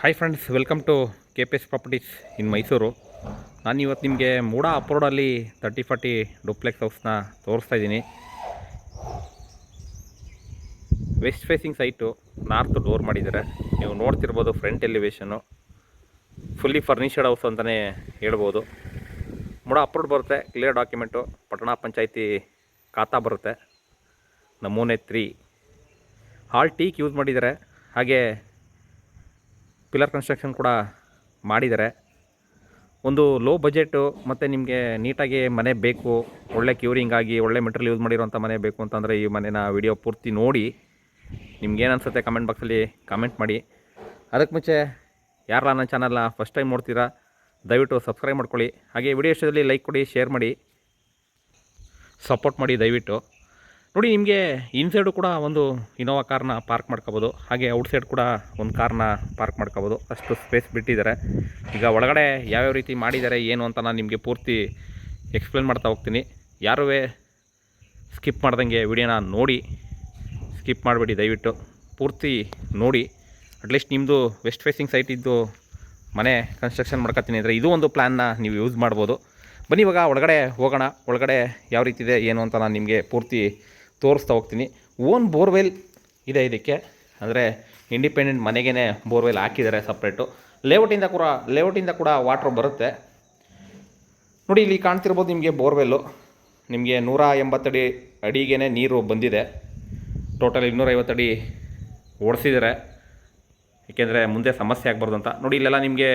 Hi friends welcome to K P S properties in Mysuru ನಾನು ಇವತ್ತು ನಿಮಗೆ ಮೂಡ ಅಪ್ರೋಡಲ್ಲಿ ತರ್ಟಿ ಫಾರ್ಟಿ ಡುಪ್ಲೆಕ್ಸ್ ಹೌಸ್ನ ತೋರಿಸ್ತಾ ಇದ್ದೀನಿ. West facing site north door ಮಾಡಿದ್ದಾರೆ. ನೀವು ನೋಡ್ತಿರ್ಬೋದು front elevation fully furnished house ಅಂತಲೇ ಹೇಳ್ಬೋದು. ಮೂಡ ಅಪ್ರೋಡ್ ಬರುತ್ತೆ ಕ್ಲಿಯರ್ ಡಾಕ್ಯುಮೆಂಟು ಪಟ್ಟಣ ಪಂಚಾಯಿತಿ ಖಾತಾ ಬರುತ್ತೆ. ನಮೂನೆ ತ್ರೀ ಹಾಲ್ ಟೀಕ್ ಯೂಸ್ ಮಾಡಿದ್ದಾರೆ. ಹಾಗೆ ಪಿಲ್ಲರ್ ಕನ್ಸ್ಟ್ರಕ್ಷನ್ ಕೂಡ ಮಾಡಿದ್ದಾರೆ. ಒಂದು ಲೋ ಬಜೆಟು ಮತ್ತು ನಿಮಗೆ ನೀಟಾಗಿ ಮನೆ ಬೇಕು, ಒಳ್ಳೆ ಕ್ಯೂರಿಂಗ್ ಆಗಿ, ಒಳ್ಳೆ ಮೆಟೀರಿಯಲ್ ಯೂಸ್ ಮಾಡಿರೋಂಥ ಮನೆ ಬೇಕು ಅಂತಂದರೆ ಈ ಮನೆನ ವಿಡಿಯೋ ಪೂರ್ತಿ ನೋಡಿ. ನಿಮ್ಗೇನು ಅನಿಸುತ್ತೆ ಕಮೆಂಟ್ ಬಾಕ್ಸಲ್ಲಿ ಕಮೆಂಟ್ ಮಾಡಿ. ಅದಕ್ಕೆ ಮುಂಚೆ ಯಾರಲ್ಲ ನನ್ನ ಚಾನಲ್ನ ಫಸ್ಟ್ ಟೈಮ್ ನೋಡ್ತೀರಾ, ದಯವಿಟ್ಟು ಸಬ್ಸ್ಕ್ರೈಬ್ ಮಾಡ್ಕೊಳ್ಳಿ. ಹಾಗೆ ವಿಡಿಯೋ ಇಷ್ಟದಲ್ಲಿ ಲೈಕ್ ಕೊಡಿ ಶೇರ್ ಮಾಡಿ. ಸಪೋರ್ಟ್ ಮಾಡಿ ದಯವಿಟ್ಟು. ನೋಡಿ, ನಿಮಗೆ ಇನ್ಸೈಡು ಕೂಡ ಒಂದು ಇನೋವಾ ಕಾರ್ನ ಪಾರ್ಕ್ ಮಾಡ್ಕೋಬೋದು. ಹಾಗೆ ಔಟ್ಸೈಡ್ ಕೂಡ ಒಂದು ಕಾರ್ನ ಪಾರ್ಕ್ ಮಾಡ್ಕೋಬೋದು. ಅಷ್ಟು ಸ್ಪೇಸ್ ಬಿಟ್ಟಿದ್ದಾರೆ. ಈಗ ಒಳಗಡೆ ಯಾವ್ಯಾವ ರೀತಿ ಮಾಡಿದ್ದಾರೆ, ಏನು ಅಂತ ನಾನು ನಿಮಗೆ ಪೂರ್ತಿ ಎಕ್ಸ್ಪ್ಲೇನ್ ಮಾಡ್ತಾ ಹೋಗ್ತೀನಿ. ಯಾರೂ ಸ್ಕಿಪ್ ಮಾಡ್ದಂಗೆ ವಿಡಿಯೋನ ನೋಡಿ ಸ್ಕಿಪ್ ಮಾಡಬೇಡಿ ದಯವಿಟ್ಟು. ಪೂರ್ತಿ ನೋಡಿ. ಅಟ್ಲೀಸ್ಟ್ ನಿಮ್ಮದು ವೆಸ್ಟ್ ಫೇಸಿಂಗ್ ಸೈಟ್ ಇದ್ದು ಮನೆ ಕನ್ಸ್ಟ್ರಕ್ಷನ್ ಮಾಡ್ಕೊತೀನಿ ಅಂದರೆ ಇದು ಒಂದು ಪ್ಲ್ಯಾನ್ನ ನೀವು ಯೂಸ್ ಮಾಡ್ಬೋದು. ಬನ್ನಿ ಇವಾಗ ಒಳಗಡೆ ಹೋಗೋಣ. ಒಳಗಡೆ ಯಾವ ರೀತಿ ಇದೆ, ಏನು ಅಂತ ನಾನು ನಿಮಗೆ ಪೂರ್ತಿ ತೋರಿಸ್ತಾ ಹೋಗ್ತೀನಿ. ಓನ್ ಬೋರ್ವೆಲ್ ಇದೆ ಇದಕ್ಕೆ. ಅಂದರೆ ಇಂಡಿಪೆಂಡೆಂಟ್ ಮನೆಗೇ ಬೋರ್ವೆಲ್ ಹಾಕಿದ್ದಾರೆ ಸಪ್ರೇಟು ಲೇಔಟಿಂದ ಕೂಡ ಲೇಔಟಿಂದ ಕೂಡ ವಾಟ್ರ್ ಬರುತ್ತೆ. ನೋಡಿ, ಇಲ್ಲಿ ಕಾಣ್ತಿರ್ಬೋದು ನಿಮಗೆ ಬೋರ್ವೆಲ್ಲು ನಿಮಗೆ ನೂರ ಎಂಬತ್ತಡಿ ಅಡಿಗೇ ನೀರು ಬಂದಿದೆ. ಟೋಟಲ್ ಇನ್ನೂರೈವತ್ತು ಅಡಿ ಓಡಿಸಿದ್ದಾರೆ. ಏಕೆಂದರೆ ಮುಂದೆ ಸಮಸ್ಯೆ ಆಗಬಾರ್ದು ಅಂತ. ನೋಡಿ, ಇಲ್ಲೆಲ್ಲ ನಿಮಗೆ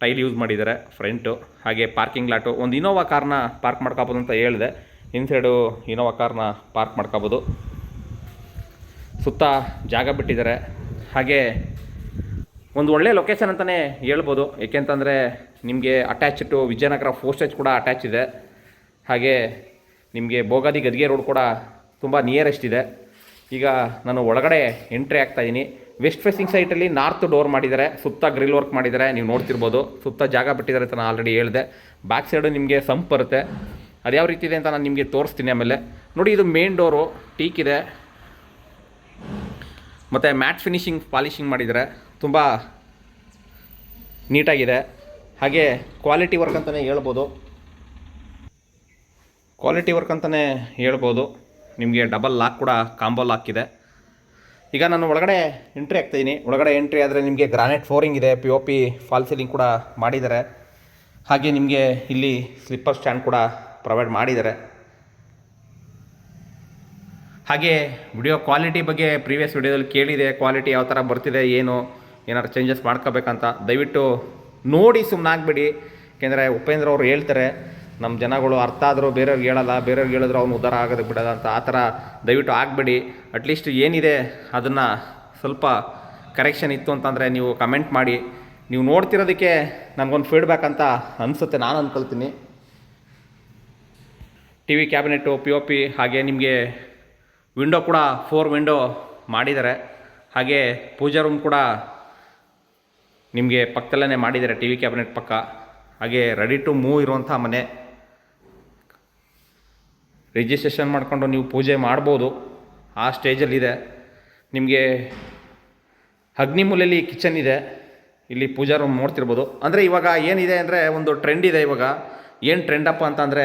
ಟೈಲ್ ಯೂಸ್ ಮಾಡಿದ್ದಾರೆ ಫ್ರಂಟು ಹಾಗೆ ಪಾರ್ಕಿಂಗ್ ಲಾಟು ಒಂದು ಇನೋವಾ ಕಾರ್ನ ಪಾರ್ಕ್ ಮಾಡ್ಕೋಬೋದು ಅಂತ ಹೇಳಿದೆ. ಇನ್ಸೈಡು ಇನೋವಾ ಕಾರ್ನ ಪಾರ್ಕ್ ಮಾಡ್ಕೋಬೋದು. ಸುತ್ತ ಜಾಗ ಬಿಟ್ಟಿದ್ದಾರೆ. ಹಾಗೆ ಒಂದು ಒಳ್ಳೆ ಲೊಕೇಶನ್ ಅಂತಲೇ ಹೇಳ್ಬೋದು. ಏಕೆಂತಂದರೆ ನಿಮಗೆ ಅಟ್ಯಾಚ್ ಟು ವಿಜಯನಗರ ಫೋಸ್ಟೇಜ್ ಕೂಡ ಅಟ್ಯಾಚ್ ಇದೆ. ಹಾಗೆ ನಿಮಗೆ ಬೋಗಾದಿ ಗದ್ಗೆ ರೋಡ್ ಕೂಡ ತುಂಬ ನಿಯರೆಸ್ಟ್ ಇದೆ. ಈಗ ನಾನು ಒಳಗಡೆ ಎಂಟ್ರಿ ಆಗ್ತಾಯಿದ್ದೀನಿ ವೆಸ್ಟ್ ಫೇಸಿಂಗ್ ಸೈಟಲ್ಲಿ ನಾರ್ತ್ ಡೋರ್ ಮಾಡಿದ್ದಾರೆ. ಸುತ್ತ ಗ್ರಿಲ್ ವರ್ಕ್ ಮಾಡಿದ್ದಾರೆ. ನೀವು ನೋಡ್ತಿರ್ಬೋದು. ಸುತ್ತ ಜಾಗ ಬಿಟ್ಟಿದ್ದಾರೆ ಅಂತ ನಾನು ಆಲ್ರೆಡಿ ಹೇಳಿದೆ. ಬ್ಯಾಕ್ ಸೈಡು ನಿಮಗೆ ಸಂಪ್ ಬರುತ್ತೆ. ಅದು ಯಾವ ರೀತಿ ಇದೆ ಅಂತ ನಾನು ನಿಮಗೆ ತೋರಿಸ್ತೀನಿ ಆಮೇಲೆ. ನೋಡಿ, ಇದು ಮೇನ್ ಡೋರು ಟೀಕ್ ಇದೆ. ಮತ್ತು ಮ್ಯಾಟ್ ಫಿನಿಶಿಂಗ್ ಪಾಲಿಶಿಂಗ್ ಮಾಡಿದ್ದಾರೆ ತುಂಬ ನೀಟಾಗಿದೆ. ಹಾಗೆ ಕ್ವಾಲಿಟಿ ವರ್ಕ್ ಅಂತಲೇ ಹೇಳ್ಬೋದು. ಕ್ವಾಲಿಟಿ ವರ್ಕ್ ಅಂತಲೇ ಹೇಳ್ಬೋದು. ನಿಮಗೆ ಡಬಲ್ ಲಾಕ್ ಕೂಡ ಕಾಂಬೋ ಲಾಕ್ ಇದೆ. ಈಗ ನಾನು ಒಳಗಡೆ ಎಂಟ್ರಿ ಆಗ್ತಾಯಿದ್ದೀನಿ ಒಳಗಡೆ ಎಂಟ್ರಿ ಆದರೆ ನಿಮಗೆ ಗ್ರಾನೈಟ್ ಫ್ಲೋರಿಂಗ್ ಇದೆ. P O P false ceiling ಕೂಡ ಮಾಡಿದ್ದಾರೆ. ಹಾಗೆ ನಿಮಗೆ ಇಲ್ಲಿ ಸ್ಲಿಪ್ಪರ್ ಸ್ಟ್ಯಾಂಡ್ ಕೂಡ ಪ್ರೊವೈಡ್ ಮಾಡಿದ್ದಾರೆ. ಹಾಗೆ ವಿಡಿಯೋ ಕ್ವಾಲಿಟಿ ಬಗ್ಗೆ ಪ್ರೀವಿಯಸ್ ವಿಡಿಯೋದಲ್ಲಿ ಕೇಳಿದೆ ಕ್ವಾಲಿಟಿ ಯಾವ ಥರ ಬರ್ತಿದೆ, ಏನು, ಏನಾದ್ರು ಚೇಂಜಸ್ ಮಾಡ್ಕೋಬೇಕಂತ. ದಯವಿಟ್ಟು ನೋಡಿ ಸುಮ್ಮನೆ ಏಕೆಂದರೆ ಉಪೇಂದ್ರ ಅವರು ಹೇಳ್ತಾರೆ ನಮ್ಮ ಜನಗಳು ಅರ್ಥ ಆದರೂ ಬೇರೆಯವ್ರಿಗೆ ಹೇಳಲ್ಲ, ಬೇರೆಯವ್ರಿಗೆ ಹೇಳಿದ್ರು ಅವ್ನು ಉದ್ಧಾರ ಆಗೋದಕ್ಕೆ ಬಿಡೋದ ಅಂತ. ಆ ಥರ ದಯವಿಟ್ಟು ಆಗಬೇಡಿ. ಅಟ್ಲೀಸ್ಟ್ ಏನಿದೆ, ಅದನ್ನು ಸ್ವಲ್ಪ ಕರೆಕ್ಷನ್ ಇತ್ತು ಅಂತಂದರೆ ನೀವು ಕಮೆಂಟ್ ಮಾಡಿ. ನೀವು ನೋಡ್ತಿರೋದಕ್ಕೆ ನನಗೊಂದು ಫೀಡ್ಬ್ಯಾಕ್ ಅಂತ ಅನಿಸುತ್ತೆ, ನಾನು ಅಂದ್ಕೊಳ್ತೀನಿ T V cabinet P O P ಹಾಗೆ ನಿಮಗೆ ವಿಂಡೋ ಕೂಡ ಫೋರ್ ವಿಂಡೋ ಮಾಡಿದ್ದಾರೆ. ಹಾಗೆ ಪೂಜಾ ರೂಮ್ ಕೂಡ ನಿಮಗೆ ಪಕ್ಕದಲ್ಲೇ ಮಾಡಿದ್ದಾರೆ ಟಿ ವಿ ಕ್ಯಾಬಿನೆಟ್ ಪಕ್ಕ. ಹಾಗೆ ರೆಡಿ ಟು ಮೂವ್ ಇರುವಂಥ ಮನೆ. ರಿಜಿಸ್ಟ್ರೇಷನ್ ಮಾಡಿಕೊಂಡು ನೀವು ಪೂಜೆ ಮಾಡ್ಬೋದು. ಆ ಸ್ಟೇಜಲ್ಲಿದೆ ನಿಮಗೆ ಅಗ್ನಿಮೂಲೆಯಲ್ಲಿ ಕಿಚನ್ ಇದೆ. ಇಲ್ಲಿ ಪೂಜಾ ರೂಮ್ ನೋಡ್ತಿರ್ಬೋದು. ಅಂದರೆ ಇವಾಗ ಏನಿದೆ ಅಂದರೆ ಒಂದು ಟ್ರೆಂಡ್ ಇದೆ ಇವಾಗ. ಏನು ಟ್ರೆಂಡಪ್ಪ ಅಂತಂದರೆ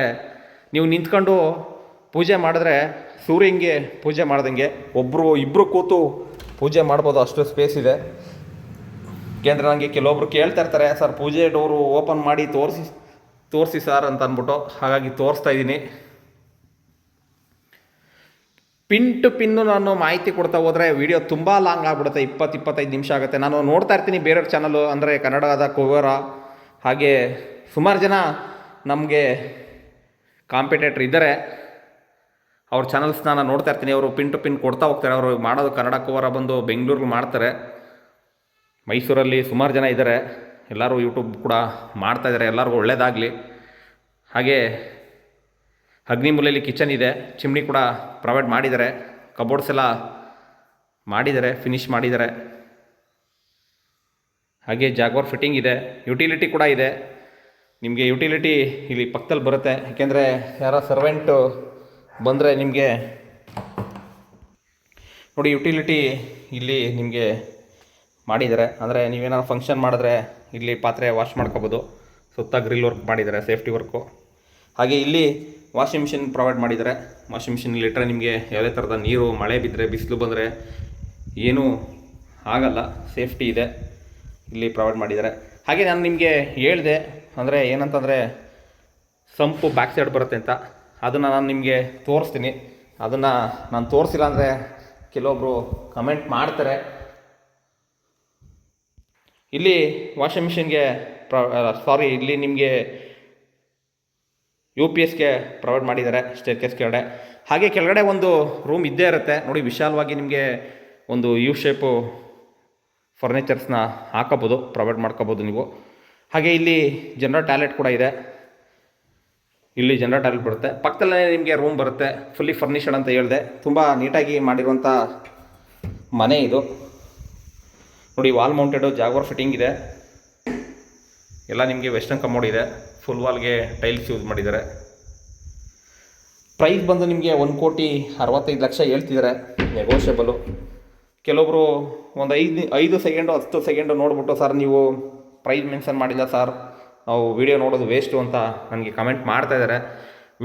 ನೀವು ನಿಂತ್ಕೊಂಡು ಪೂಜೆ ಮಾಡಿದ್ರೆ ಸೂರ್ಯಂಗೆ ಪೂಜೆ ಮಾಡ್ದಂಗೆ ಒಬ್ಬರು ಇಬ್ಬರು ಕೂತು ಪೂಜೆ ಮಾಡ್ಬೋದು, ಅಷ್ಟು ಸ್ಪೇಸ್ ಇದೆ. ಕೇಂದ್ರ ನನಗೆ ಕೆಲವೊಬ್ರು ಕೇಳ್ತಾ ಇರ್ತಾರೆ, ಸರ್, ಪೂಜೆ ಡೋರು ಓಪನ್ ಮಾಡಿ ತೋರಿಸಿ ತೋರಿಸಿ ಸರ್ ಅಂತ ಅಂದ್ಬಿಟ್ಟು ಹಾಗಾಗಿ ತೋರಿಸ್ತಾ ಇದ್ದೀನಿ. ಪಿನ್ ಟು ಪಿನ್ನು ನಾನು ಮಾಹಿತಿ ಕೊಡ್ತಾ ಹೋದರೆ ವಿಡಿಯೋ ತುಂಬ ಲಾಂಗ್ ಆಗಿಬಿಡುತ್ತೆ, ಇಪ್ಪತ್ತು, ಇಪ್ಪತ್ತೈದು ನಿಮಿಷ ಆಗುತ್ತೆ. ನಾನು ನೋಡ್ತಾ ಇರ್ತೀನಿ ಬೇರೆಯವ್ರ ಚಾನಲು ಅಂದರೆ ಕನ್ನಡದ ಕುವರ ಹಾಗೆ ಸುಮಾರು ಜನ ನಮಗೆ ಕಾಂಪಿಟೇಟ್ರ್ ಇದ್ದಾರೆ. ಅವ್ರ ಚಾನಲ್ಸ್ನ ನಾನು ನೋಡ್ತಾ ಇರ್ತೀನಿ. ಅವರು ಪಿನ್ ಟು ಪಿನ್ ಕೊಡ್ತಾ ಹೋಗ್ತಾರೆ. ಅವರು ಮಾಡೋದು ಕನ್ನಡ ಕವರ ಬಂದು ಬೆಂಗಳೂರಿಗೆ ಮಾಡ್ತಾರೆ. ಮೈಸೂರಲ್ಲಿ ಸುಮಾರು ಜನ ಇದ್ದಾರೆ. ಎಲ್ಲರೂ ಯೂಟ್ಯೂಬ್ ಕೂಡ ಮಾಡ್ತಾ ಇದ್ದಾರೆ. ಎಲ್ಲರಿಗೂ ಒಳ್ಳೆಯದಾಗಲಿ ಹಾಗೆ ಅಗ್ನಿಮೂಲೆಯಲ್ಲಿ ಕಿಚನ್ ಇದೆ. ಚಿಮ್ನಿ ಕೂಡ ಪ್ರೊವೈಡ್ ಮಾಡಿದ್ದಾರೆ. ಕಬೋರ್ಡ್ಸ್ ಎಲ್ಲ ಮಾಡಿದ್ದಾರೆ. ಫಿನಿಶ್ ಮಾಡಿದ್ದಾರೆ. ಹಾಗೆ ಜಾಗ್ವಾರ್ ಫಿಟ್ಟಿಂಗ್ ಇದೆ. ಯುಟಿಲಿಟಿ ಕೂಡ ಇದೆ. ನಿಮಗೆ ಯುಟಿಲಿಟಿ ಇಲ್ಲಿ ಪಕ್ಕದಲ್ಲಿ ಬರುತ್ತೆ. ಯಾಕೆಂದರೆ ಯಾರೋ ಸರ್ವೆಂಟು ಬಂದರೆ ನಿಮಗೆ ನೋಡಿ ಯುಟಿಲಿಟಿ ಇಲ್ಲಿ ನಿಮಗೆ ಮಾಡಿದ್ದಾರೆ. ಅಂದರೆ ನೀವೇನಾದ್ರು ಫಂಕ್ಷನ್ ಮಾಡಿದ್ರೆ ಇಲ್ಲಿ ಪಾತ್ರೆ ವಾಶ್ ಮಾಡ್ಕೋಬೋದು. ಸುತ್ತ ಗ್ರಿಲ್ ವರ್ಕ್ ಮಾಡಿದ್ದಾರೆ ಸೇಫ್ಟಿ ವರ್ಕು ಹಾಗೆ ಇಲ್ಲಿ ವಾಷಿಂಗ್ ಮಿಷಿನ್ ಪ್ರೊವೈಡ್ ಮಾಡಿದ್ದಾರೆ. ವಾಷಿಂಗ್ ಮಿಷಿನ್ ಇಟ್ಟರೆ ನಿಮಗೆ ಯಾವುದೇ ಥರದ ನೀರು, ಮಳೆ ಬಿದ್ದರೆ ಬಿಸಿಲು ಬಂದರೆ ಏನೂ ಆಗಲ್ಲ. ಸೇಫ್ಟಿ ಇದೆ. ಇಲ್ಲಿ ಪ್ರೊವೈಡ್ ಮಾಡಿದ್ದಾರೆ. ಹಾಗೆ ನಾನು ನಿಮಗೆ ಹೇಳಿದೆ ಅಂದರೆ ಏನಂತಂದರೆ ಸಂಪು ಬ್ಯಾಕ್ ಸೈಡ್ ಬರುತ್ತೆ ಅಂತ. ಅದನ್ನು ನಾನು ನಿಮಗೆ ತೋರಿಸ್ತೀನಿ. ಅದನ್ನು ನಾನು ತೋರಿಸಿಲ್ಲ ಅಂದರೆ ಕೆಲವೊಬ್ಬರು ಕಮೆಂಟ್ ಮಾಡ್ತಾರೆ. ಇಲ್ಲಿ ವಾಷಿಂಗ್ ಮಿಷಿನ್ಗೆ ಪ್ರ ಸಾರಿ ಇಲ್ಲಿ ನಿಮಗೆ ಯು ಪಿ ಎಸ್ಗೆ ಪ್ರೊವೈಡ್ ಮಾಡಿದ್ದಾರೆ ಸ್ಟೇರ್ ಕೇಸ್ ಕೆಳಗಡೆ. ಹಾಗೆ ಕೆಳಗಡೆ ಒಂದು ರೂಮ್ ಇದ್ದೇ ಇರುತ್ತೆ. ನೋಡಿ, ವಿಶಾಲವಾಗಿ ನಿಮಗೆ ಒಂದು ಯು ಶೇಪು ಫರ್ನಿಚರ್ಸ್ನ ಹಾಕೋಬೋದು ಪ್ರೊವೈಡ್ ಮಾಡ್ಕೋಬೋದು ನೀವು. ಹಾಗೆ ಇಲ್ಲಿ ಜನರಲ್ ಟಾಯ್ಲೆಟ್ ಕೂಡ ಇದೆ. ಇಲ್ಲಿ ಜನರಲ್ ಟಾಯ್ಲೆಟ್ ಬರುತ್ತೆ. ಪಕ್ಕದಲ್ಲೇ ನಿಮಗೆ ರೂಮ್ ಬರುತ್ತೆ. ಫುಲ್ಲಿ ಫರ್ನಿಷಡ್ ಅಂತ ಹೇಳಿದೆ. ತುಂಬ ನೀಟಾಗಿ ಮಾಡಿರುವಂಥ ಮನೆ ಇದು. ನೋಡಿ ವಾಲ್ ಮೌಂಟೆಡು ಜಾಗ್ವರ್ ಫಿಟ್ಟಿಂಗ್ ಇದೆ. ಎಲ್ಲ ನಿಮಗೆ ವೆಸ್ಟರ್ನ್ ಕಮೋಡ್ ಇದೆ. ಫುಲ್ ವಾಲ್ಗೆ ಟೈಲ್ಸ್ ಯೂಸ್ ಮಾಡಿದ್ದಾರೆ. ಪ್ರೈಸ್ ಬಂದು ನಿಮಗೆ ಒಂದು ಕೋಟಿ ಅರವತ್ತೈದು ಲಕ್ಷ ಹೇಳ್ತಿದ್ದಾರೆ. ನೆಗೋಷಿಯಬಲು ಕೆಲವೊಬ್ಬರು ಒಂದು ಐದು ಐದು ಸೆಕೆಂಡು ಹತ್ತು ಸೆಕೆಂಡು ನೋಡಿಬಿಟ್ಟು, ಸರ್, ನೀವು ಪ್ರೈಸ್ ಮೆನ್ಷನ್ ಮಾಡಿಲ್ಲ ಸರ್. ನಾವು ವಿಡಿಯೋ ನೋಡೋದು ವೇಸ್ಟು ಅಂತ ನನಗೆ ಕಮೆಂಟ್ ಮಾಡ್ತಾ ಇದ್ದಾರೆ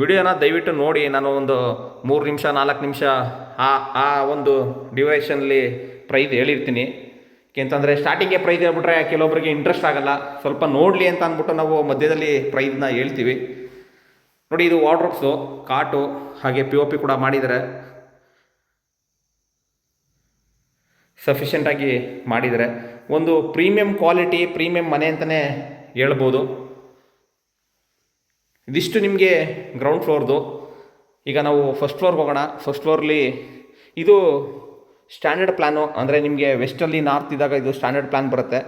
ವಿಡಿಯೋನ ದಯವಿಟ್ಟು ನೋಡಿ, ನಾನು ಒಂದು ಮೂರು ನಿಮಿಷ, ನಾಲ್ಕು ನಿಮಿಷ ಆ ಆ ಒಂದು ಡಿವೈಷನಲ್ಲಿ ಪ್ರೈಸ್ ಹೇಳಿರ್ತೀನಿ. ಏಕೆಂತಂದರೆ ಸ್ಟಾರ್ಟಿಂಗ್ಗೆ ಪ್ರೈಸ್ ಹೇಳ್ಬಿಟ್ರೆ ಕೆಲವೊಬ್ಬರಿಗೆ ಇಂಟ್ರೆಸ್ಟ್ ಆಗಲ್ಲ. ಸ್ವಲ್ಪ ನೋಡಲಿ ಅಂತ ಅಂದ್ಬಿಟ್ಟು ನಾವು ಮಧ್ಯದಲ್ಲಿ ಪ್ರೈಸ್ನ ಹೇಳ್ತೀವಿ. ನೋಡಿ, ಇದು ವಾರ್ಡ್ರೋಬ್ಸು ಕಾಟು, ಹಾಗೆ ಪಿ ಒ ಪಿ ಕೂಡ ಮಾಡಿದ್ದಾರೆ ಸಫಿಷಿಯೆಂಟಾಗಿ ಮಾಡಿದ್ದಾರೆ ಒಂದು ಪ್ರೀಮಿಯಂ ಕ್ವಾಲಿಟಿ, ಪ್ರೀಮಿಯಂ ಮನೆ ಅಂತಲೇ ಹೇಳ್ಬೋದು. ಇದಿಷ್ಟು ನಿಮಗೆ ಗ್ರೌಂಡ್ ಫ್ಲೋರ್ದು ಈಗ ನಾವು ಫಸ್ಟ್ ಫ್ಲೋರ್ಗೆ ಹೋಗೋಣ. ಫಸ್ಟ್ ಫ್ಲೋರ್ಲಿ ಇದು ಸ್ಟ್ಯಾಂಡರ್ಡ್ ಪ್ಲ್ಯಾನು ಅಂದರೆ ನಿಮಗೆ ವೆಸ್ಟಲ್ಲಿ ನಾರ್ತ್ ಇದ್ದಾಗ ಇದು ಸ್ಟ್ಯಾಂಡರ್ಡ್ ಪ್ಲ್ಯಾನ್ ಬರುತ್ತೆ.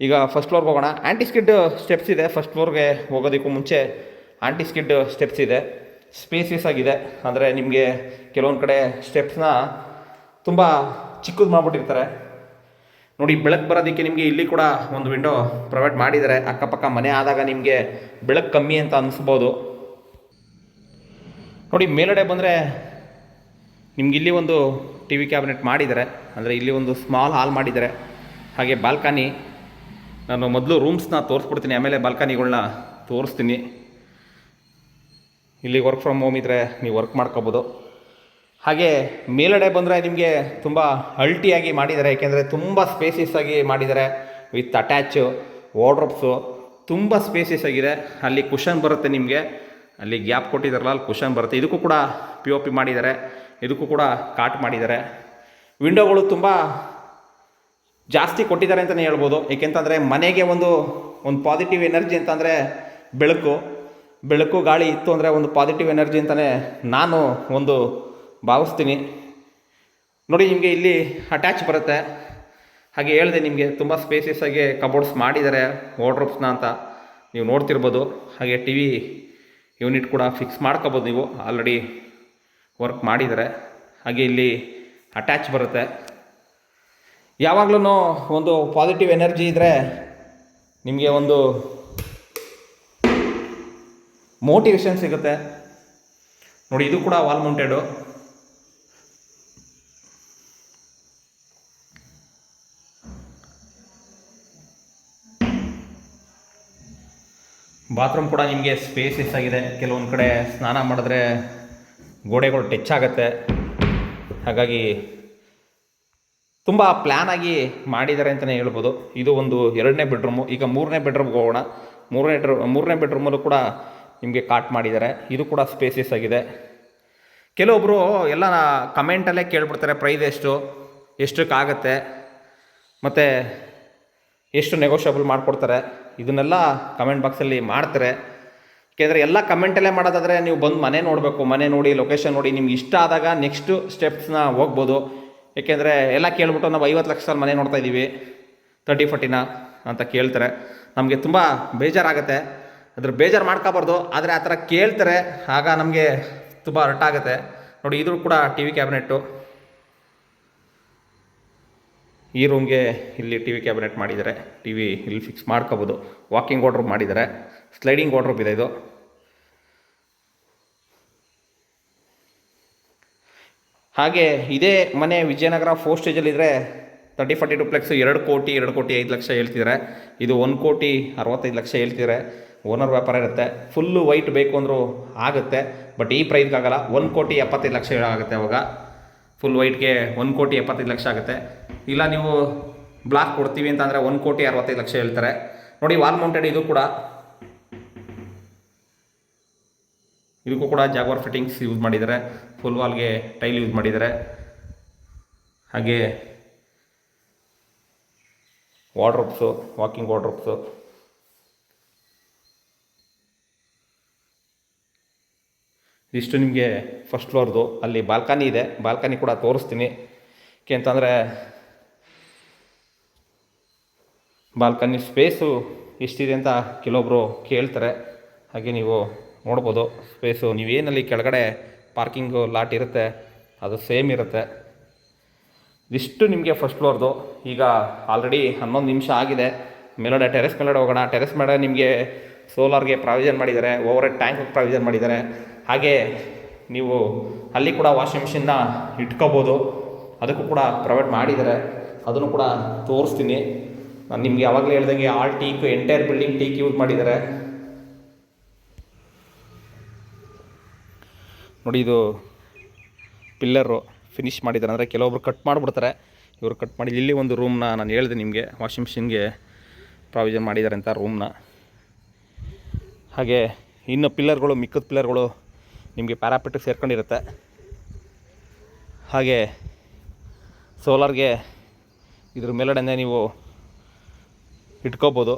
ಈಗ ಫಸ್ಟ್ ಫ್ಲೋರ್ಗೆ ಹೋಗೋಣ. ಆ್ಯಂಟಿಸ್ಕಿಡ್ ಸ್ಟೆಪ್ಸ್ ಇದೆ. ಫಸ್ಟ್ ಫ್ಲೋರ್ಗೆ ಹೋಗೋದಕ್ಕೂ ಮುಂಚೆ ಆ್ಯಂಟಿಸ್ಕಿಡ್ ಸ್ಟೆಪ್ಸ್ ಇದೆ. ಸ್ಪೇಸಿಯಸ್ ಆಗಿದೆ. ಅಂದರೆ ನಿಮಗೆ ಕೆಲವೊಂದು ಕಡೆ ಸ್ಟೆಪ್ಸ್ನ ತುಂಬ ಚಿಕ್ಕದು ಮಾಡಿಬಿಟ್ಟಿರ್ತಾರೆ. ನೋಡಿ ಬೆಳಕು ಬರೋದಕ್ಕೆ ನಿಮಗೆ ಇಲ್ಲಿ ಕೂಡ ಒಂದು ವಿಂಡೋ ಪ್ರೊವೈಡ್ ಮಾಡಿದ್ದಾರೆ. ಅಕ್ಕಪಕ್ಕ ಮನೆ ಆದಾಗ ನಿಮಗೆ ಬೆಳಕು ಕಮ್ಮಿ ಅಂತ ಅನಿಸ್ಬೋದು. ನೋಡಿ ಮೇಲಡೆ ಬಂದರೆ ನಿಮ್ಗೆ ಇಲ್ಲಿ ಒಂದು ಟಿ ವಿ ಕ್ಯಾಬಿನೆಟ್ ಮಾಡಿದ್ದಾರೆ. ಅಂದರೆ ಇಲ್ಲಿ ಒಂದು ಸ್ಮಾಲ್ ಹಾಲ್ ಮಾಡಿದ್ದಾರೆ. ಹಾಗೆ ಬಾಲ್ಕನಿ ನಾನು ಮೊದಲು ರೂಮ್ಸ್ನ ತೋರಿಸ್ಬಿಡ್ತೀನಿ, ಆಮೇಲೆ ಬಾಲ್ಕನಿಗಳನ್ನ ತೋರಿಸ್ತೀನಿ. ಇಲ್ಲಿ ವರ್ಕ್ ಫ್ರಮ್ ಹೋಮ್ ಇದ್ದರೆ ನೀವು ವರ್ಕ್ ಮಾಡ್ಕೋಬೋದು. ಹಾಗೆ ಮೇಲಡೆ ಬಂದರೆ ನಿಮಗೆ ತುಂಬ ಅಲ್ಟಿಯಾಗಿ ಮಾಡಿದ್ದಾರೆ, ಏಕೆಂದರೆ ತುಂಬ ಸ್ಪೇಸಿಸ್ ಆಗಿ ಮಾಡಿದ್ದಾರೆ ವಿತ್ ಅಟ್ಯಾಚು ವಾರ್ಡ್ರೋಬ್ಸು ತುಂಬ ಸ್ಪೇಸಿಯಸ್ ಆಗಿದೆ. ಅಲ್ಲಿ ಕುಷನ್ ಬರುತ್ತೆ ನಿಮಗೆ. ಅಲ್ಲಿ ಗ್ಯಾಪ್ ಕೊಟ್ಟಿದ್ದಾರಲ್ಲ, ಅಲ್ಲಿ ಕುಷನ್ ಬರುತ್ತೆ. ಇದಕ್ಕೂ ಕೂಡ ಪಿ ಒ ಪಿ ಮಾಡಿದ್ದಾರೆ. ಇದಕ್ಕೂ ಕೂಡ ಕಾಟ್ ಮಾಡಿದ್ದಾರೆ. ವಿಂಡೋಗಳು ತುಂಬ ಜಾಸ್ತಿ ಕೊಟ್ಟಿದ್ದಾರೆ ಅಂತಲೇ ಹೇಳ್ಬೋದು. ಏಕೆಂತಂದರೆ ಮನೆಗೆ ಒಂದು ಒಂದು ಪಾಸಿಟಿವ್ ಎನರ್ಜಿ ಅಂತಂದರೆ ಬೆಳಕು. ಬೆಳಕು, ಗಾಳಿ ಇತ್ತು ಅಂದರೆ ಒಂದು ಪಾಸಿಟಿವ್ ಎನರ್ಜಿ ಅಂತಲೇ ನಾನು ಒಂದು ಭಾವಿಸ್ತೀನಿ. ನೋಡಿ, ನಿಮಗೆ ಇಲ್ಲಿ ಅಟ್ಯಾಚ್ ಬರುತ್ತೆ. ಹಾಗೆ ಹೇಳಿದೆ ನಿಮಗೆ, ತುಂಬ ಸ್ಪೇಸಿಯಸ್ ಆಗಿ ಕಬೋರ್ಡ್ಸ್ ಮಾಡಿದ್ದಾರೆ ವಾರ್ಡ್ರೋಬ್ಸ್ನ ಅಂತ. ನೀವು ನೋಡ್ತಿರ್ಬೋದು. ಹಾಗೆ ಟಿ ವಿ ಯೂನಿಟ್ ಕೂಡ ಫಿಕ್ಸ್ ಮಾಡ್ಕೋಬೋದು ನೀವು. ಆಲ್ರೆಡಿ ವರ್ಕ್ ಮಾಡಿದ್ದಾರೆ. ಹಾಗೆ ಇಲ್ಲಿ ಅಟ್ಯಾಚ್ ಬರುತ್ತೆ. ಯಾವಾಗಲೂ ಒಂದು ಪಾಸಿಟಿವ್ ಎನರ್ಜಿ ಇದ್ದರೆ ನಿಮಗೆ ಒಂದು ಮೋಟಿವೇಶನ್ ಸಿಗುತ್ತೆ. ನೋಡಿ, ಇದು ಕೂಡ ವಾಲ್ ಮೌಂಟೆಡು ಬಾತ್ರೂಮ್ ಕೂಡ ನಿಮಗೆ ಸ್ಪೇಸಸ್ ಆಗಿದೆ. ಕೆಲವೊಂದು ಕಡೆ ಸ್ನಾನ ಮಾಡಿದ್ರೆ ಗೋಡೆಗಳು ಟಚ್ ಆಗುತ್ತೆ. ಹಾಗಾಗಿ ತುಂಬ ಪ್ಲ್ಯಾನ್ ಆಗಿ ಮಾಡಿದ್ದಾರೆ ಅಂತಲೇ ಹೇಳ್ಬೋದು. ಇದು ಒಂದು ಎರಡನೇ ಬೆಡ್ರೂಮು ಈಗ ಮೂರನೇ ಬೆಡ್ರೂಮ್ಗೆ ಹೋಗೋಣ. ಮೂರನೇ ಮೂರನೇ ಬೆಡ್ರೂಮಲ್ಲೂ ಕೂಡ ನಿಮಗೆ ಕಾಟ್ ಮಾಡಿದ್ದಾರೆ. ಇದು ಕೂಡ ಸ್ಪೇಸಿಸ್ ಆಗಿದೆ. ಕೆಲವೊಬ್ಬರು ಎಲ್ಲ ಕಮೆಂಟಲ್ಲೇ ಕೇಳ್ಬಿಡ್ತಾರೆ ಪ್ರೈಸ್ ಎಷ್ಟು, ಎಷ್ಟಕ್ಕಾಗತ್ತೆ, ಮತ್ತು ಎಷ್ಟು ನೆಗೋಷಿಯಬಲ್ ಮಾಡಿಕೊಡ್ತಾರೆ. ಇದನ್ನೆಲ್ಲ ಕಮೆಂಟ್ ಬಾಕ್ಸಲ್ಲಿ ಮಾಡ್ತಾರೆ. ಯಾಕೆಂದರೆ ಎಲ್ಲ ಕಮೆಂಟಲ್ಲೇ ಮಾಡೋದಾದರೆ ನೀವು ಬಂದು ಮನೆ ನೋಡಬೇಕು, ಮನೆ ನೋಡಿ ಲೊಕೇಶನ್ ನೋಡಿ, ನಿಮ್ಗೆ ಇಷ್ಟ ಆದಾಗ ನೆಕ್ಸ್ಟು ಸ್ಟೆಪ್ಸ್ನ ಹೋಗ್ಬೋದು. ಏಕೆಂದರೆ ಎಲ್ಲ ಕೇಳ್ಬಿಟ್ಟು ನಾವು ಐವತ್ತು ಲಕ್ಷದಲ್ಲಿ ಮನೆ ನೋಡ್ತಾ ಇದ್ದೀವಿ ತರ್ಟಿ ಫೋರ್ಟಿನ ಅಂತ ಕೇಳ್ತಾರೆ. ನಮಗೆ ತುಂಬ ಬೇಜಾರಾಗುತ್ತೆ. ಅದ್ರ ಬೇಜಾರು ಮಾಡ್ಕೋಬಾರ್ದು, ಆದರೆ ಆ ಥರ ಕೇಳ್ತಾರೆ, ಆಗ ನಮಗೆ ತುಂಬ ಹರ್ಟ್ ಆಗುತ್ತೆ. ನೋಡಿ ಇದ್ರೂ ಕೂಡ ಟಿ ವಿ ಕ್ಯಾಬಿನೆಟ್ಟು ಈ ರೂಮ್ಗೆ ಇಲ್ಲಿ ಟಿ ವಿ ಕ್ಯಾಬಿನೆಟ್ ಮಾಡಿದ್ದಾರೆ. ಟಿ ವಿ ಇಲ್ಲಿ ಫಿಕ್ಸ್ ಮಾಡ್ಕೋಬೋದು. ವಾಕಿಂಗ್ ವಾರ್ಡ್ರೋಬ್ ಮಾಡಿದ್ದಾರೆ. ಸ್ಲೈಡಿಂಗ್ ವಾರ್ಡ್ರೋಬ್ ಇದೆ ಇದು. ಹಾಗೆ ಇದೇ ಮನೆ ವಿಜಯನಗರ ಫೋರ್ ಸ್ಟೇಜಲ್ಲಿದ್ದರೆ ತರ್ಟಿ ಫಾರ್ಟಿ ಡೂಪ್ಲೆಕ್ಸ್ ಎರಡು ಕೋಟಿ ಎರಡು ಕೋಟಿ ಐದು ಲಕ್ಷ ಹೇಳ್ತಿದ್ದಾರೆ. ಇದು ಒಂದು ಕೋಟಿ ಅರವತ್ತೈದು ಲಕ್ಷ ಹೇಳ್ತಿದ್ದಾರೆ. ಓನರ್ ವ್ಯಾಪಾರ ಇರುತ್ತೆ. ಫುಲ್ಲು ವೈಟ್ ಬೇಕು ಅಂದರೂ ಆಗುತ್ತೆ. ಬಟ್ ಈ ಪ್ರೈಸ್ಗೆ ಆಗಲ್ಲ. ಒಂದು ಕೋಟಿ ಎಪ್ಪತ್ತೈದು ಲಕ್ಷ ಆಗುತ್ತೆ ಅವಾಗ. ಫುಲ್ ವೈಟ್ಗೆ ಒಂದು ಕೋಟಿ ಎಪ್ಪತ್ತೈದು ಲಕ್ಷ ಆಗುತ್ತೆ. ಇಲ್ಲ ನೀವು ಬ್ಲಾಕ್ ಕೊಡ್ತೀವಿ ಅಂತ ಅಂದರೆ ಒಂದು ಕೋಟಿ ಅರವತ್ತೈದು ಲಕ್ಷ ಹೇಳ್ತಾರೆ. ನೋಡಿ ವಾಲ್ ಮೌಂಟೆಡ್ ಇದು ಕೂಡ. ಇದಕ್ಕೂ ಕೂಡ ಜಾಗ್ವಾರ್ ಫಿಟ್ಟಿಂಗ್ಸ್ ಯೂಸ್ ಮಾಡಿದ್ದಾರೆ. ಫುಲ್ ವಾಲ್ಗೆ ಟೈಲ್ ಯೂಸ್ ಮಾಡಿದ್ದಾರೆ. ಹಾಗೆ ವಾಡ್ರೋಪ್ಸು ವಾಕಿಂಗ್ ವಾಡ್ರೋಪ್ಸು ಇಷ್ಟು ನಿಮಗೆ ಫಸ್ಟ್ ಫ್ಲೋರ್ದು ಅಲ್ಲಿ ಬಾಲ್ಕನಿ ಇದೆ. ಬಾಲ್ಕನಿ ಕೂಡ ತೋರಿಸ್ತೀನಿ. ಯಾಕೆ ಅಂತಂದರೆ ಬಾಲ್ಕನಿ ಸ್ಪೇಸು ಎಷ್ಟಿದೆ ಅಂತ ಕೆಲವೊಬ್ಬರು ಕೇಳ್ತಾರೆ. ಹಾಗೆ ನೀವು ನೋಡ್ಬೋದು, ಸ್ಪೇಸು ನೀವೇನಲ್ಲಿ ಕೆಳಗಡೆ ಪಾರ್ಕಿಂಗು ಲಾಟ್ ಇರುತ್ತೆ, ಅದು ಸೇಮ್ ಇರುತ್ತೆ. ಇದಿಷ್ಟು ನಿಮಗೆ ಫಸ್ಟ್ ಫ್ಲೋರ್ದು ಈಗ ಆಲ್ರೆಡಿ ಹನ್ನೊಂದು ನಿಮಿಷ ಆಗಿದೆ. ಮೇಲಡೆ ಟೆರೆಸ್ ಮೇಲಡೆ ಹೋಗೋಣ. ಟೆರೆಸ್ ಮೇಲೆ ನಿಮಗೆ ಸೋಲಾರ್ಗೆ ಪ್ರಾವಿಷನ್ ಮಾಡಿದ್ದಾರೆ ಓವರ್ ಹೆಡ್ ಟ್ಯಾಂಕ್ ಪ್ರಾವಿಷನ್ ಮಾಡಿದ್ದಾರೆ. ಹಾಗೆ ನೀವು ಅಲ್ಲಿ ಕೂಡ ವಾಷಿಂಗ್ ಮಿಷಿನ್ನ ಇಟ್ಕೋಬೋದು. ಅದಕ್ಕೂ ಕೂಡ ಪ್ರೊವೈಡ್ ಮಾಡಿದ್ದಾರೆ. ಅದನ್ನು ಕೂಡ ತೋರಿಸ್ತೀನಿ. ನಾನು ನಿಮಗೆ ಯಾವಾಗಲೇ ಹೇಳ್ದಂಗೆ all teak entire building teak use ಮಾಡಿದ್ದಾರೆ. ನೋಡಿ ಇದು ಪಿಲ್ಲರು ಫಿನಿಶ್ ಮಾಡಿದ್ದಾರೆ. ಅಂದರೆ ಕೆಲವೊಬ್ರು ಕಟ್ ಮಾಡಿಬಿಡ್ತಾರೆ. ಇವರು ಕಟ್ ಮಾಡಿ ಇಲ್ಲಿ ಒಂದು ರೂಮ್ನ ನಾನು ಹೇಳಿದೆ ನಿಮಗೆ ವಾಷಿಂಗ್ ಮಿಷಿನ್ಗೆ ಪ್ರಾವಿಷನ್ ಮಾಡಿದ್ದಾರೆ ಅಂತ ರೂಮ್ನ ಹಾಗೆ ಇನ್ನು ಪಿಲ್ಲರ್ಗಳು, ಮಿಕ್ಕದ ಪಿಲ್ಲರ್ಗಳು ನಿಮಗೆ ಪ್ಯಾರಾಪಿಟಿಗೆ ಸೇರ್ಕೊಂಡಿರುತ್ತೆ. ಹಾಗೆ ಸೋಲಾರ್ಗೆ ಇದ್ರ ಮೇಲಡೆ ನೀವು ಇಟ್ಕೋಬೋದು.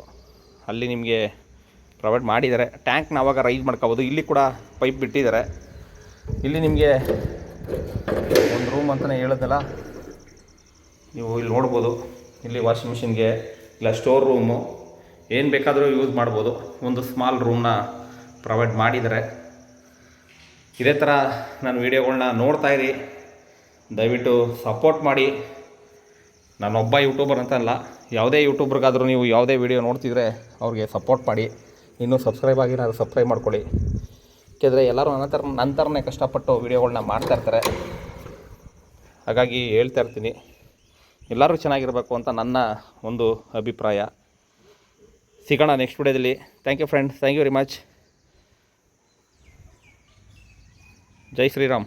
ಅಲ್ಲಿ ನಿಮಗೆ ಪ್ರೊವೈಡ್ ಮಾಡಿದ್ದಾರೆ. ಟ್ಯಾಂಕ್ನ ಅವಾಗ ರೈಸ್ ಮಾಡ್ಕೋಬೋದು. ಇಲ್ಲಿ ಕೂಡ ಪೈಪ್ ಬಿಟ್ಟಿದ್ದಾರೆ. ಇಲ್ಲಿ ನಿಮಗೆ ಒಂದು ರೂಮ್ ಅಂತಲೇ ಹೇಳಿದ್ನಲ್ಲ ನೀವು ಇಲ್ಲಿ ನೋಡ್ಬೋದು. ಇಲ್ಲಿ ವಾಷಿಂಗ್ ಮಿಷಿನ್ಗೆ ಇಲ್ಲ ಸ್ಟೋರ್ ರೂಮು ಏನು ಬೇಕಾದರೂ ಯೂಸ್ ಮಾಡ್ಬೋದು. ಒಂದು ಸ್ಮಾಲ್ ರೂಮ್ನ ಪ್ರೊವೈಡ್ ಮಾಡಿದ್ದಾರೆ. ಇದೇ ಥರ ನಾನು ವೀಡಿಯೋಗಳನ್ನ ನೋಡ್ತಾಯಿರಿ ದಯವಿಟ್ಟು ಸಪೋರ್ಟ್ ಮಾಡಿ. ನಾನೊಬ್ಬ ಯೂಟ್ಯೂಬರ್ ಅಂತ ಅಲ್ಲ ಯಾವುದೇ ಯೂಟ್ಯೂಬ್ರಿಗಾದರೂ ನೀವು ಯಾವುದೇ ವೀಡಿಯೋ ನೋಡ್ತಿದ್ರೆ ಅವ್ರಿಗೆ ಸಪೋರ್ಟ್ ಮಾಡಿ. ಇನ್ನೂ ಸಬ್ಸ್ಕ್ರೈಬ್ ಆಗಿ ನಾನು ಸಬ್ಸ್ಕ್ರೈಬ್ ಮಾಡ್ಕೊಳ್ಳಿ. ಯಾಕೆಂದರೆ ಎಲ್ಲರೂ ನನ್ನ ಥರ ನನ್ನ ಥರನೇ ಕಷ್ಟಪಟ್ಟು ವೀಡಿಯೋಗಳ್ನ ಮಾಡ್ತಾ ಇರ್ತಾರೆ. ಹಾಗಾಗಿ ಹೇಳ್ತಾ ಇರ್ತೀನಿ. ಎಲ್ಲರೂ ಚೆನ್ನಾಗಿರಬೇಕು ಅಂತ ನನ್ನ ಒಂದು ಅಭಿಪ್ರಾಯ. ಸಿಗೋಣ ನೆಕ್ಸ್ಟ್ ವಿಡಿಯೋದಲ್ಲಿ. Thank you friends thank you very much Jai Shriram.